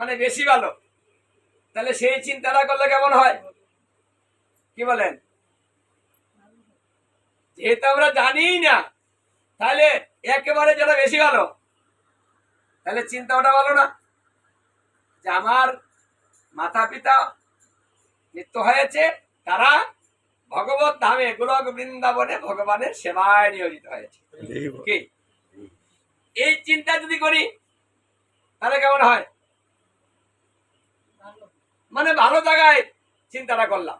মানে বেশি ভালো। তাহলে সেই চিন্তাটা করলে কেমন হয়? কি বলেন? যেহেতু আমরা জানিই না তাহলে একেবারে যেটা বেশি ভালো। তাহলে চিন্তা ওটা ভালো না? যে আমার মাতা পিতা মৃত্যু হয়েছে তারা ভগবত ধামে গোলক বৃন্দাবনে ভগবানের সেবায় নিয়োজিত হয়েছে। কি? এই চিন্তা যদি করি তাহলে কেমন হয়? মানে ভালো জায়গায় চিন্তাটা করলাম।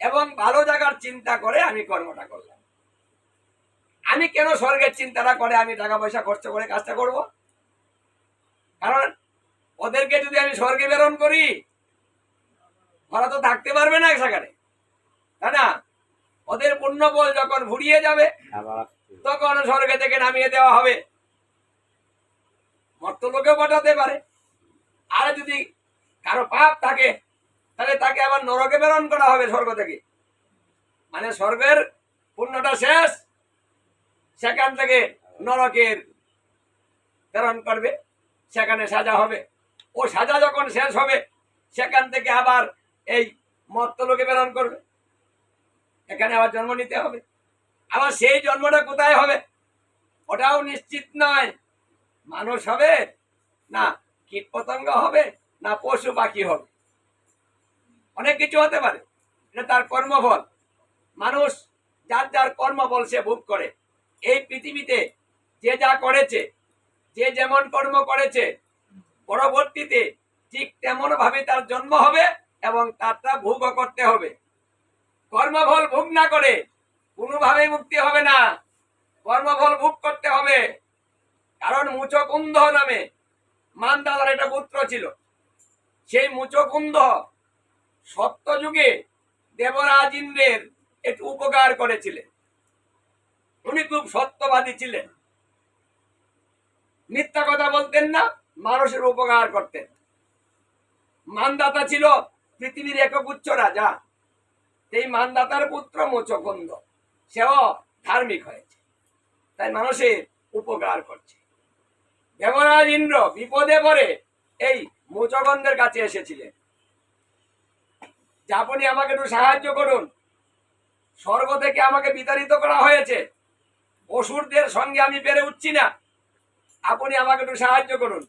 এবং ভালো জায়গার চিন্তা করে আমি কর্মটা করলাম। আমি কেন স্বর্গের চিন্তাটা করে আমি টাকা পয়সা খরচ করে কাজটা করব? কারণ ওদেরকে যদি আমি স্বর্গে প্রেরণ করি, ওরা তো থাকতে পারবে না এক সেখানে তাই না? ওদের পুণ্য বল যখন ভুড়িয়ে যাবে, তখন স্বর্গে থেকে নামিয়ে দেওয়া হবে। মর্তলোকে পাঠাতে পারে। আর যদি কারও পাপ থাকে, তাহলে তাকে আবার নরকে প্রেরণ করা হবে স্বর্গ থেকে। মানে স্বর্গের পুণ্যটা শেষ, সেখান থেকে নরকের প্রেরণ করবে, সেখানে সাজা হবে। ও সাজা যখন শেষ হবে, সেখান থেকে আবার এই মর্তলোকে প্রেরণ করবে। এখানে আবার জন্ম নিতে হবে। আবার সেই জন্মটা কোথায় হবে, ওটাও নিশ্চিত নয়। মানুষ হবে না কীট পতঙ্গ হবে না পশু পাখি হবে। অনেক কিছু হতে পারে। এটা তার কর্মফল। মানুষ যার যার কর্মফল সে ভোগ করে। এই পৃথিবীতে যে যা করেছে, যে যেমন কর্ম করেছে, পরবর্তীতে ঠিক তেমন ভাবে তার জন্ম হবে এবং তারটা ভোগও করতে হবে। কর্মফল ভোগ না করে কোনোভাবেই মুক্তি হবে না। কর্মফল ভোগ করতে হবে। কারণ মুচকুন্দ নামে মানদাদার একটা পুত্র ছিল। সেই মুচকুন্দ সত্যযুগে দেবরাজ ইন্দ্রের একটু উপকার করেছিলেন। উনি খুব সত্যবাদী ছিলেন। মিথ্যা কথা বলতেন না, মানুষের উপকার করতেন। মানদাতা ছিল পৃথিবীর একগুচ্ছ রাজা। এই মানদাতার পুত্র মোচকন্দ, সেও ধার্মিক হয়েছে। তাই মানুষের উপকার করছে। দেবরাজ ইন্দ্র বিপদে পড়ে এই মোচকন্দের কাছে এসেছিলেন। যে আপনি আমাকে একটু সাহায্য করুন। স্বর্গ থেকে আমাকে বিতাড়িত করা হয়েছে। অসুরদের সঙ্গে আমি পেরে উঠছি না। আপনি আমাকে একটু সাহায্য করুন।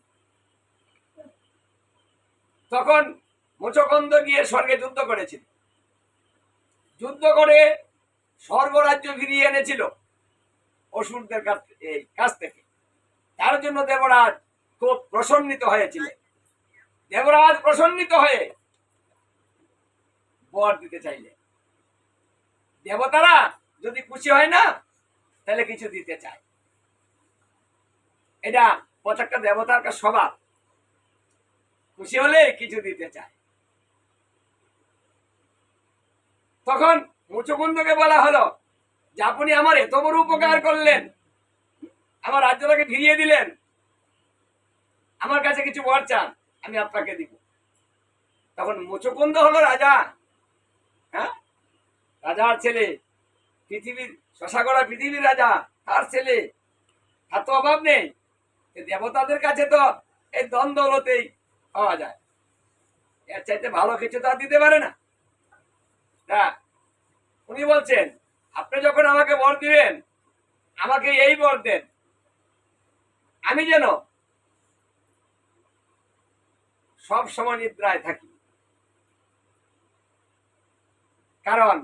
তখন মোচকন্দ গিয়ে স্বর্গে যুদ্ধ করেছিল। যুদ্ধ করে স্বর্গরাজ্য ফিরিয়ে এনেছিল অসুরদের কাছ থেকে। তার জন্য দেবরাজ খুব প্রসন্নিত হয়েছিলেন। দেবরাজ প্রসন্নিত হয়ে বর দিতে চাইলে। দেবতারা যদি খুশি হয় না, তাহলে কিছু দিতে চায়। এটা প্রত্যেকটা দেবতার স্বভাব। খুশি হলে কিছু দিতে চায়। তখন মুচকুন্দকে বলা হলো, যে আপনি আমার এত বড় উপকার করলেন, আমার রাজ্যটাকে ফিরিয়ে দিলেন। আমার কাছে কিছু বর চান। আমি আপনাকে দিব। তখন মুচকুন্দ হলো রাজা। হ্যাঁ? রাজার ছেলে, পৃথিবীর, শশাগড়া পৃথিবীর রাজা, তার ছেলে। তার তো অভাব নেই। দেবতাদের কাছে তো এই দ্বন্দ্বলতেই পাওয়া যায়। এর চাইতে ভালো কিছু তো আর দিতে পারে না। হ্যাঁ উনি বলছেন, আপনি যখন আমাকে বর দিবেন, আমাকে এই বর দেন। আমি যেন সব সময় নিদ্রায় থাকি। কারণ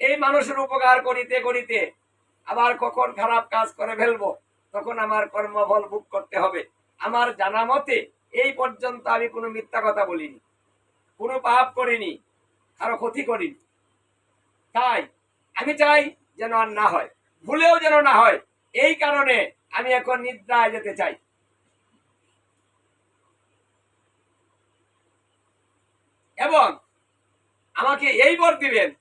এই মানুষের উপকার করিতে করিতে আবার কখন খারাপ কাজ করে ফেলব, তখন আমার কর্মফল ভোগ করতে হবে। আমার জানা মতে এই পর্যন্ত আমি কোনো মিথ্যা কথা বলিনি, কোনো পাপ করিনি, কারও ক্ষতি করিনি। তাই আমি চাই যেন আর না হয়, ভুলেও যেন না হয়, এই কারণে আমি এখন নিদ্রায় যেতে চাই। এবং আমাকে এই বর দিবেন।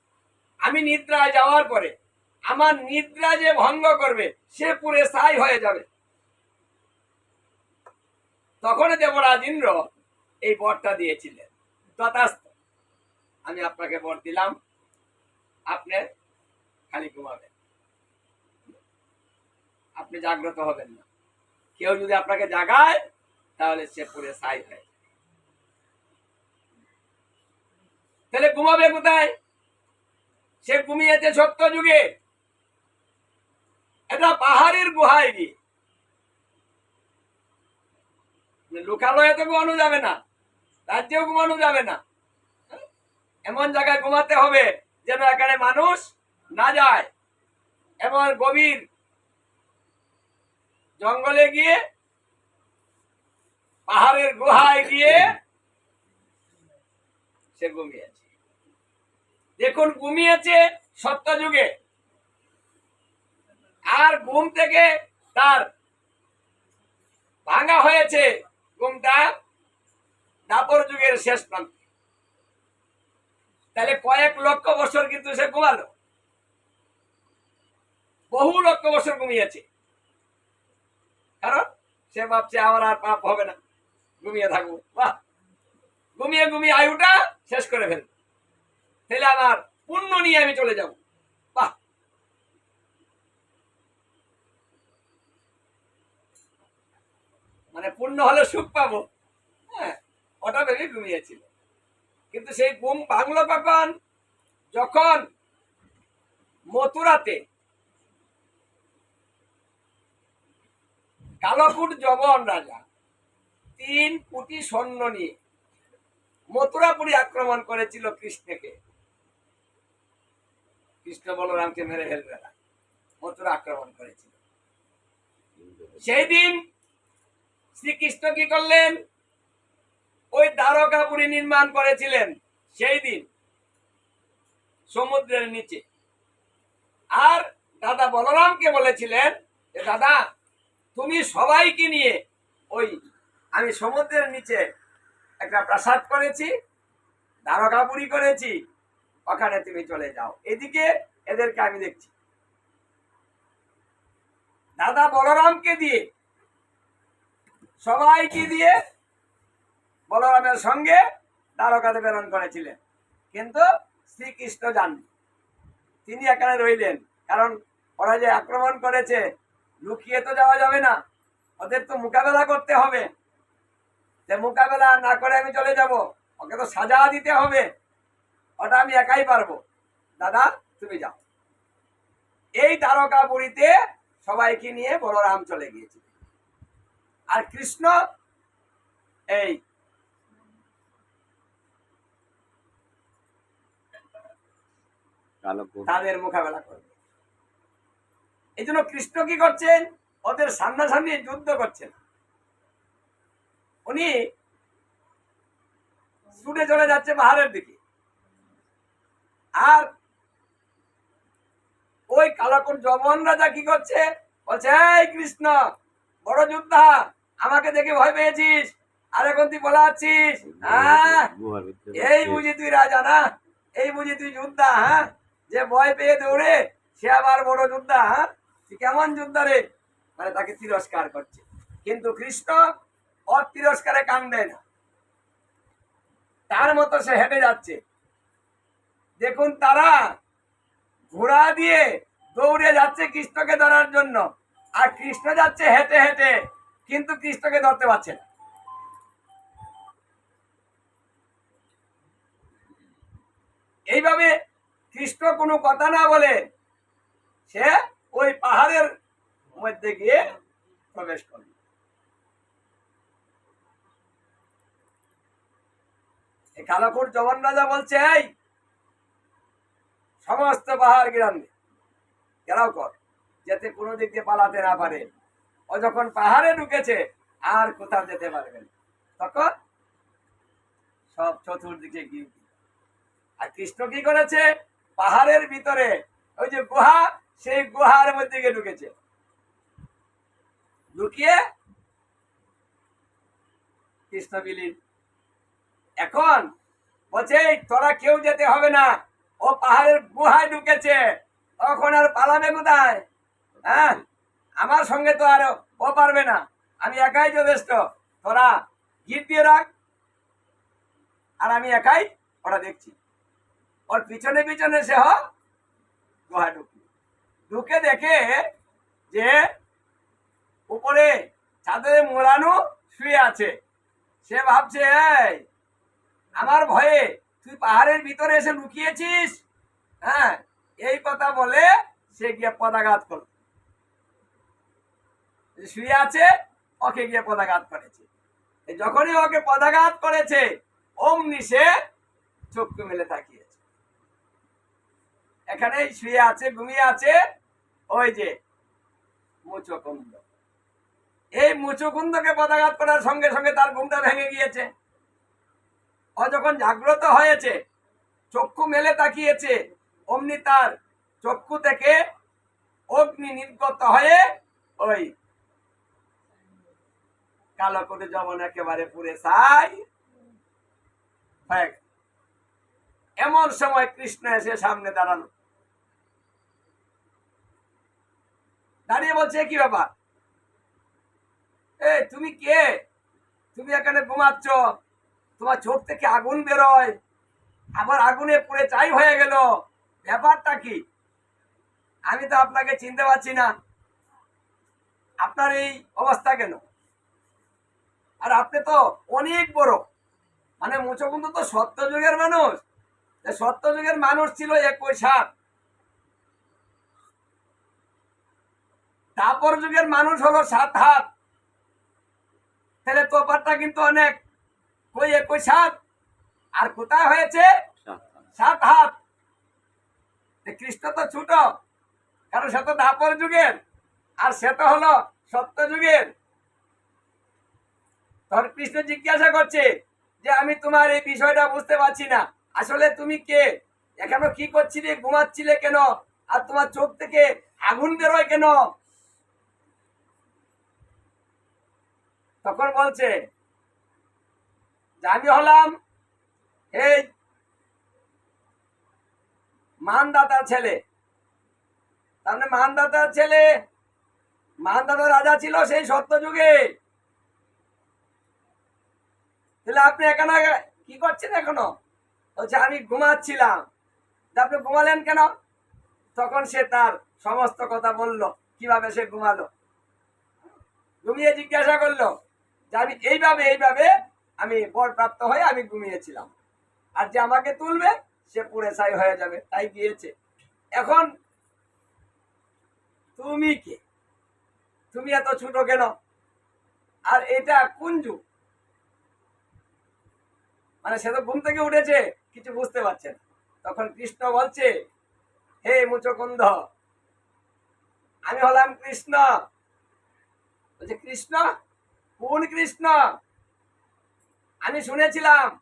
আমি নিদ্রায় যাওয়ার পরে আমার নিদ্রা যে ভঙ্গ করবে, সে পুরে ছাই হয়ে যাবে। তখন দেবরাজ ইন্দ্র এই বরটা দিয়েছিলেন। তথাস্থ। আমি আপনাকে বর দিলাম। আপনি খালি ঘুমাবেন। আপনি জাগ্রত হবেন না। কেউ যদি আপনাকে জাগায়, তাহলে সে পুরে সাই হয়ে তাহলে ঘুমাবে কোথায়? সে ঘুমিয়েছে সত্য যুগে এটা পাহাড়ের গুহায় গিয়ে। লোকালয়ে তো ঘুমানো যাবে না, রাজ্যেও ঘুমানো যাবে না। এমন জায়গায় ঘুমাতে হবে যেন এখানে মানুষ না যায়। এমন গভীর জঙ্গলে গিয়ে, পাহাড়ের গুহায় গিয়ে সে ঘুমিয়েছে দেখুন ঘুমিয়েছে সত্য যুগে। আর ঘুম থেকে তার ভাঙা হয়েছে ঘুমটা দাপর যুগের শেষ প্রান্তে। তাহলে কয়েক লক্ষ বছর কিন্তু সে ঘুমালো। বহু লক্ষ বছর ঘুমিয়েছে। কারণ সে ভাবছে, আমার আর পাপ হবে না। ঘুমিয়ে থাকব। বাহ! ঘুমিয়ে ঘুমিয়ে আয়ুটা শেষ করে ফেলব। তাহলে আমার পুণ্য নিয়ে আমি চলে যাব। বাহ! মানে পুণ্য হলে সুখ পাবো। হ্যাঁ ওটা ভেবে ঘুমিয়েছিল। কিন্তু সেই ঘুম ভাঙলো কখন? যখন মথুরাতে কালকুট জবন রাজা তিন কোটি সৈন্য নিয়ে মথুরাপুরি আক্রমণ করেছিল কৃষ্ণকে। কৃষ্ণ বলরামকে মেরে ফেলবে না। মথুরা আক্রমণ করেছিল। সেই দিন শ্রীকৃষ্ণ কি করলেন? ওই দ্বারকাপুরী নির্মাণ করেছিলেন সেই দিন সমুদ্রের নিচে। আর দাদা বলরামকে বলেছিলেন যে, দাদা, তুমি সবাইকে নিয়ে ওই আমি সমুদ্রের নিচে একটা প্রাসাদ করেছি দ্বারকাপুরি করেছি ওখানে তুমি চলে যাও। এদিকে এদেরকে আমি দেখছি। দাদা বলরামকে দিয়ে, সবাইকে দিয়ে বলরামের সঙ্গে দ্বারকাতে প্রেরণ করেছিলেন। কিন্তু শ্রীকৃষ্ণ যাননি। তিনি এখানে রইলেন, কারণ ওরা যে আক্রমণ করেছে, লুকিয়ে তো যাওয়া যাবে না। ওদের তো মোকাবেলা করতে হবে। যে মোকাবেলা না করে আমি চলে যাব, ওকে তো সাজা দিতে হবে। ওটা আমি একাই পারব। দাদা তুমি যাও। এই দ্বারকাপুরীতে সবাইকে নিয়ে বলরাম চলে গিয়েছিল আর কৃষ্ণ এই তাদের মোকাবেলা করবে। এই জন্য কৃষ্ণ কি করছেন? ওদের সামনাসামনি যুদ্ধ করছেন। উনি ছুটে চলে যাচ্ছে পাহাড়ের দিকে। আর ওই কালাকুর জমন রাজা কি করছে? বলছে, এই কৃষ্ণ, বড় যোদ্ধা, আমাকে দেখে ভয় পেয়েছিস। আর এখন তুই বলা আছিস হ্যাঁ? এই বুঝি তুই রাজা না? এই বুঝি তুই যোদ্ধা হ্যাঁ? যে ভয় পেয়ে দৌড়ে, সে আবার বড় যোদ্ধা হ্যাঁ? তুই কেমন যোদ্ধা রে? মানে তাকে তিরস্কার করছে। কিন্তু কৃষ্ণ ওর তিরস্কারে কান দেয় না। তার মতো সে হেঁটে যাচ্ছে। দেখুন তারা ঘোড়া দিয়ে দৌড়ে যাচ্ছে কৃষ্ণকে ধরার জন্য। আর কৃষ্ণ যাচ্ছে হেঁটে হেঁটে, কিন্তু কৃষ্ণকে ধরতে পারছে না। এইভাবে কৃষ্ণ কোনো কথা না বলে সে ওই পাহাড়ের মধ্যে গিয়ে প্রবেশ করল। কালাকুর জবান রাজা বলছে, এই সমস্ত পাহাড় গ্রাম ঘেরাও কর, যাতে কোনো দিক দিয়ে পালাতে না পারে। ও যখন পাহাড়ে ঢুকেছে, আর কোথাও যেতে পারবে না। তখন সব চতুর্দিকে আর কৃষ্ণ কি করেছে? পাহাড়ের ভিতরে, ওই যে গুহা, সেই গুহার মধ্যে গিয়ে ঢুকেছে। লুকিয়ে কৃষ্ণ বিলীন এখন বলছে তোরা কেউ যেতে হবে না। ও পাহাড়ের গুহায় ঢুকেছে। তখন আর পালাবে কোথায়? হ্যাঁ? আমার সঙ্গে তো আর ও পারবে না। আমি একাই যথেষ্ট। তোরা গিট দিয়ে রাখ। আর আমি একাই ওরা দেখছি। ওর পিছনে পিছনে সে হ ঢুকি ঢুকে দেখে যে উপরে ছাদে মোড়ানো শুয়ে আছে। সে ভাবছে আমার ভয়ে তুই পাহাড়ের ভিতরে এসে লুকিয়েছিস? হ্যাঁ এই কথা বলে সে গিয়ে পদাঘাত করল। শুয়ে আছে, ওকে গিয়ে পদাঘাত করেছে। যখনই ওকে পদাঘাত করেছে, অমনি সে চক্ষু মেলে তাকিয়েছে। এখানেই শুয়ে আছে, ঘুমিয়ে আছে, ওই যে মুচকুন্দ। এই মুচকুন্দকে পদাঘাত করার সঙ্গে সঙ্গে তার ঘুমটা ভেঙে গিয়েছে। ও যখন জাগ্রত হয়েছে, চক্ষু মেলে তাকিয়েছে, অমনি তার চক্ষু থেকে অগ্নি নির্গত হয়ে ওই কালো করে জবন একেবারে পুরে ছাই হয়ে। এমন সময় কৃষ্ণ এসে সামনে দাঁড়ানো দাঁড়িয়ে বলছে কি ব্যাপার? এ, তুমি কে? তুমি এখানে ঘুমাচ্ছ? তোমার চোখ থেকে আগুন বেরোয়। আবার আগুনে পুড়ে চাই হয়ে গেল। ব্যাপারটা কি? আমি তো আপনাকে চিনতে পারছি না। আপনার এই অবস্থা কেন? আর আপনি তো অনেক বড়। মানে মুচকুন্দ তো সত্য যুগের মানুষ। সত্য যুগের মানুষ ছিল একুশ হাত তারপর যুগের মানুষ হলো সাত হাত। তাহলে তোপারটা কিন্তু অনেক। কই একুশ হাত আর কোথায় হয়েছে? সাত হাত। কৃষ্ণ তো ছোট কারণ সে তো দাপর যুগের আর সে তো হলো সত্য যুগের। তখন কৃষ্ণ জিজ্ঞাসা করছে যে আমি তোমার এই বিষয়টা বুঝতে পারছি না। আসলে তুমি কে? এখনও কি করছিলে ঘুমাচ্ছিলে কেন? আর তোমার চোখ থেকে আগুন বেরোয় কেন? তখন বলছে আমি হলাম। এই মানদাতার ছেলে। তার মানে মানদাতার ছেলে মানদাতা রাজা ছিল সেই সত্য যুগে তাহলে আপনি এখানে কি করছেন এখনও? বলছে, আমি ঘুমাচ্ছিলাম। আপনি ঘুমালেন কেন? তখন সে তার সমস্ত কথা বলল। কীভাবে সে ঘুমালো? ঘুমিয়ে জিজ্ঞাসা করল, যে আমি এইভাবে এইভাবে আমি বর প্রাপ্ত হয়ে আমি ঘুমিয়েছিলাম। আর যে আমাকে তুলবে, সে পুরে ছাই হয়ে যাবে, তাই গিয়েছে। এখন তুমি কে? তুমি এত ছোট কেন? আর এটা কোন যুগ? মানে সে তো ঘুম থেকে উঠেছে, কিছু বুঝতে পারছে তখন কৃষ্ণ বলছে, হে মুচকুন্দ, আমি হলাম কৃষ্ণ। বলছে, কৃষ্ণ? কোন কৃষ্ণ? আমি শুনেছিলাম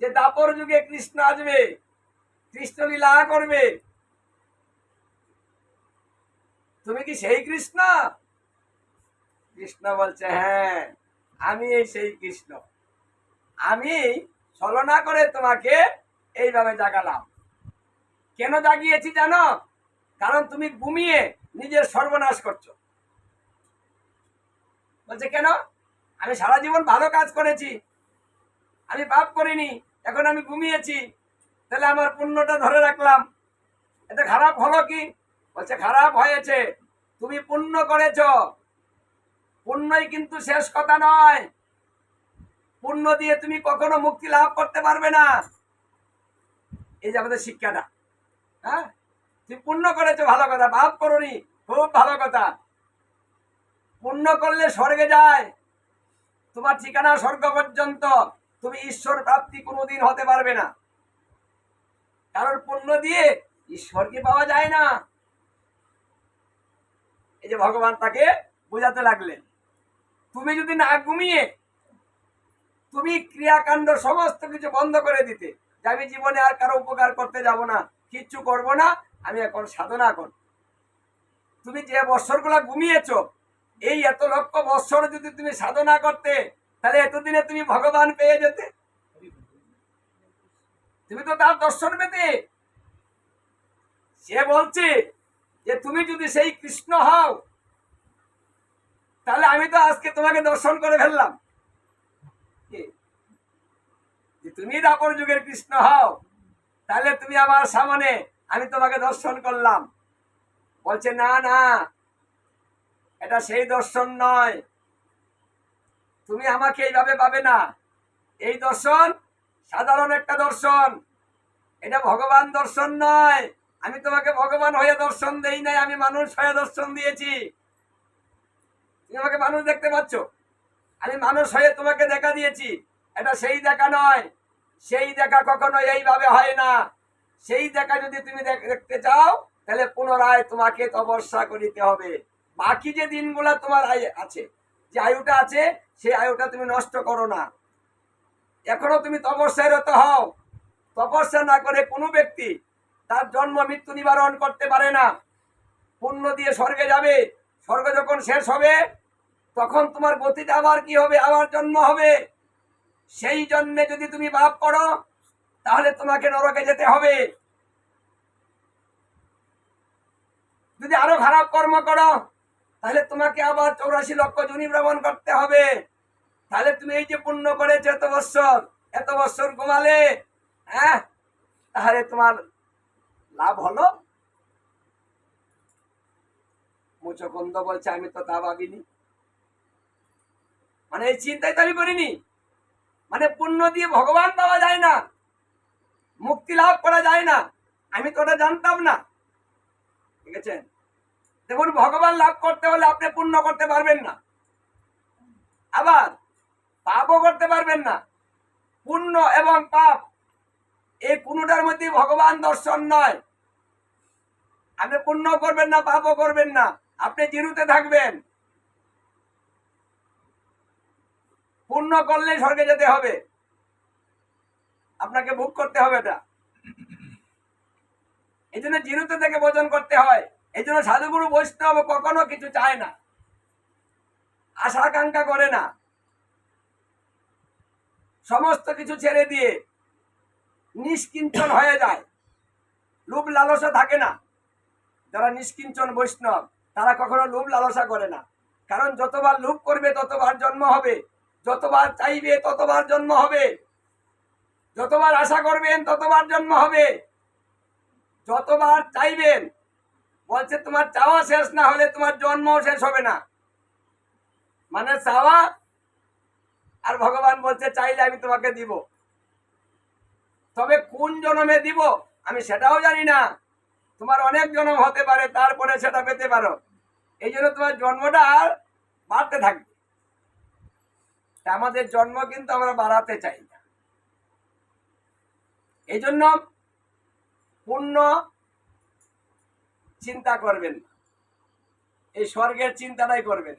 যে দাপর যুগে কৃষ্ণ আসবে, কৃষ্ণ লীলা করবে। তুমি কি সেই কৃষ্ণ? কৃষ্ণ বলছে হ্যাঁ আমি এই সেই কৃষ্ণ। আমি ছলনা করে তোমাকে এইভাবে জাগালাম। কেন জাগিয়েছি জানো? কারণ তুমি ঘুমিয়ে নিজের সর্বনাশ করছ। বলছে, কেন? আমি সারা জীবন ভালো কাজ করেছি। আমি পাপ করিনি, এখন আমি ঘুমিয়েছি। তাহলে আমার পুণ্যটা ধরে রাখলাম। এতে খারাপ হলো কি? বলছে, খারাপ হয়েছে। তুমি পুণ্য করেছ। পুণ্যই কিন্তু শেষ কথা নয়। পুণ্য দিয়ে তুমি কখনো মুক্তি লাভ করতে পারবে না। এই যে আমাদের শিক্ষাটা। হ্যাঁ? তুমি পুণ্য করেছ, ভালো কথা। পাপ করনি, খুব ভালো কথা। পুণ্য করলে স্বর্গে যায়। তোমার ঠিকানা স্বর্গ পর্যন্ত। তুমি ঈশ্বর প্রাপ্তি কোনোদিন হতে পারবে না। কারণ পুণ্য দিয়ে ঈশ্বরকে পাওয়া যায় না? এই যে ভগবান তাকে বোঝাতে লাগলেন। তুমি যদি না ঘুমিয়ে, তুমি ক্রিয়াকাণ্ড সমস্ত কিছু বন্ধ করে দিতে, যে আমি জীবনে আর কারও উপকার করতে যাব না, কিচ্ছু করব না, আমি এখন সাধনা কর তুমি যে বৎসরগুলো ঘুমিয়েছো, এই এত লক্ষ বৎসর যদি তুমি সাধনা করতে তাহলে এতদিনে তুমি ভগবান পেয়ে যেতে। তুমি তো তার দর্শন পেতে। সে বলছে যে তুমি যদি সেই কৃষ্ণ হও, তাহলে আমি তো আজকে তোমাকে দর্শন করে ফেললাম। তুমি দাপর যুগের কৃষ্ণ হও, তাহলে তুমি আমার সামনে আমি তোমাকে দর্শন করলাম। বলছে, না না, এটা সেই দর্শন নয়। তুমি আমাকে এইভাবে পাবে না। এই দর্শন সাধারণ একটা দর্শন। এটা ভগবান দর্শন নয়। আমি তোমাকে ভগবান হয়ে দর্শন দেই নাই, আমি মানুষ হয়ে দর্শন দিয়েছি। তুমি আমাকে মানুষ দেখতে পাচ্ছ? আমি মানুষ হয়ে তোমাকে দেখা দিয়েছি। এটা সেই দেখা নয়। সেই দেখা কখনো এইভাবে হয় না। সেই দেখা যদি তুমি দেখ- দেখতে চাও, তাহলে পুনরায় তোমাকে তপস্যা করিতে হবে। বাকি যে দিনগুলা তোমার আছে, যে আয়ুটা আছে সেই আয়ুটা তুমি নষ্ট করো না। এখনও তুমি তপস্যায় রত হও। তপস্যা না করে কোনো ব্যক্তি তার জন্ম মৃত্যু নিবারণ করতে পারে না। পুণ্য দিয়ে স্বর্গে যাবে। স্বর্গ যখন শেষ হবে, তখন তোমার গতিতে আবার কি হবে? আবার জন্ম হবে। সেই জন্মে যদি তুমি পাপ করো, তাহলে তোমাকে নরকে যেতে হবে। যদি আরও খারাপ কর্ম করো তাহলে তোমাকে আবার চৌরাশি লক্ষ জনি ভ্রমণ করতে হবে। তাহলে তুমি এই যে পূর্ণ করেছ এত বৎসর এত বৎসর ঘুমালে হ্যাঁ? তাহলে তোমার লাভ হলো? মুচকন্দ বলছে, আমি তো তা ভাবিনি। মানে এই চিন্তায় তো আমি করিনি। মানে পুণ্য দিয়ে ভগবান পাওয়া যায় না, মুক্তি লাভ করা যায় না। আমি তো ওটা জানতাম না। ঠিক আছে? দেখুন, ভগবান লাভ করতে হলে আপনি পুণ্য করতে পারবেন না। আবার পাপও করতে পারবেন না। পুণ্য এবং পাপ, এই কোনোটার মধ্যে ভগবান দর্শন নয়। আপনি পুণ্য করবেন না, পাপও করবেন না। আপনি জিরুতে থাকবেন। পুণ্য করলে স্বর্গে যেতে হবে। আপনাকে ভোগ করতে হবে এটা। এই জন্য জিরুতে থেকে ভোজন করতে হয়। এই জন্য সাধুগুরু বৈষ্ণব কখনো কিছু চায় না। আশা আকাঙ্ক্ষা করে না। সমস্ত কিছু ছেড়ে দিয়ে নিষ্কিঞ্চন হয়ে যায়। লোভ লালসা থাকে না। যারা নিষ্কিঞ্চন বৈষ্ণব, তারা কখনো লোভ লালসা করে না। কারণ যতবার লোভ করবে, ততবার জন্ম হবে। যতবার চাইবে, ততবার জন্ম হবে। যতবার আশা করবেন, ততবার জন্ম হবে। যতবার চাইবেন বলছে, তোমার চাওয়া শেষ না হলে তোমার জন্মও শেষ হবে না। মানে চাওয়া, আর ভগবান বলছে, চাইলে আমি তোমাকে দিব। তবে কোন জন্মে দিব, আমি সেটাও জানি না। তোমার অনেক জন্ম হতে পারে, তারপরে সেটা পেতে পারো। এই জন্য তোমার জন্মটা আর বাড়তে থাকবে। আমাদের জন্ম কিন্তু আমরা বাড়াতে চাই না। এই জন্য পূর্ণ চিন্তা করবেন এই স্বর্গের চিন্তাটাই করবেন